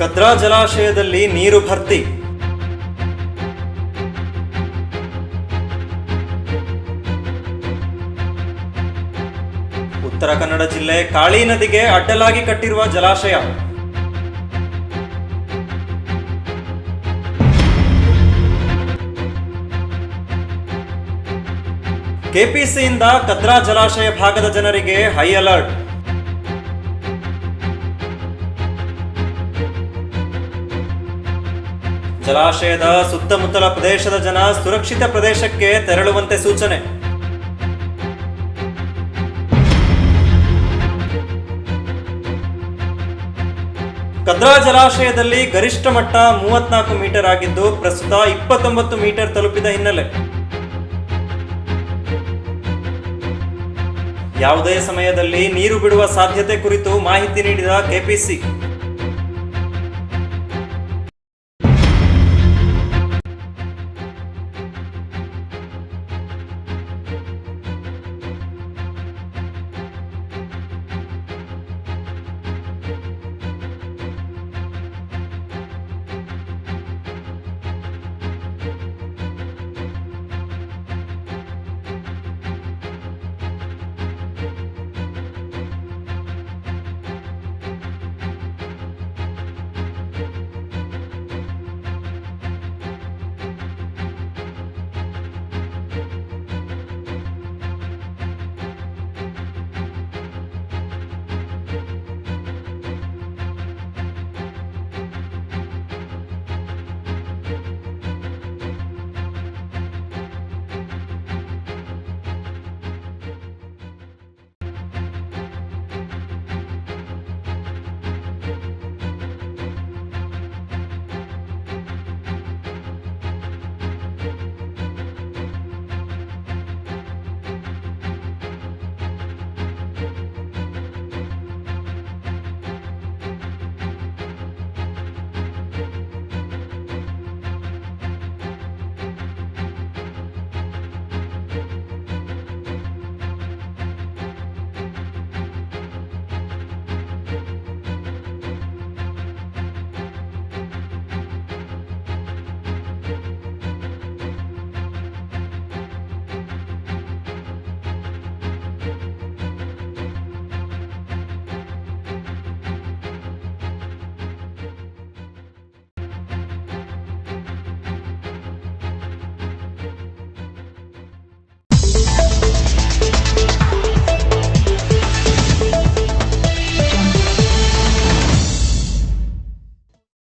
ಕದ್ರಾ ಜಲಾಶಯದಲ್ಲಿ ನೀರು ಭರ್ತಿ. ಉತ್ತರ ಕನ್ನಡ ಜಿಲ್ಲೆ ಕಾಳಿ ನದಿಗೆ ಅಡ್ಡಲಾಗಿ ಕಟ್ಟಿರುವ ಜಲಾಶಯ. ಕೆಪಿಸಿಯಿಂದ ಕದ್ರಾ ಜಲಾಶಯ ಭಾಗದ ಜನರಿಗೆ ಹೈ ಅಲರ್ಟ್. ಜಲಾಶಯದ ಸುತ್ತಮುತ್ತಲ ಪ್ರದೇಶದ ಜನ ಸುರಕ್ಷಿತ ಪ್ರದೇಶಕ್ಕೆ ತೆರಳುವಂತೆ ಸೂಚನೆ. ಕದ್ರಾ ಜಲಾಶಯದಲ್ಲಿ ಗರಿಷ್ಠ ಮಟ್ಟ ಮೂವತ್ನಾಲ್ಕು ಮೀಟರ್ ಆಗಿದ್ದು, ಪ್ರಸ್ತುತ ಇಪ್ಪತ್ತೊಂಬತ್ತು ಮೀಟರ್ ತಲುಪಿದ ಹಿನ್ನೆಲೆ. ಯಾವುದೇ ಸಮಯದಲ್ಲಿ ನೀರು ಬಿಡುವ ಸಾಧ್ಯತೆ ಕುರಿತು ಮಾಹಿತಿ ನೀಡಿದ ಕೆಪಿಸಿ.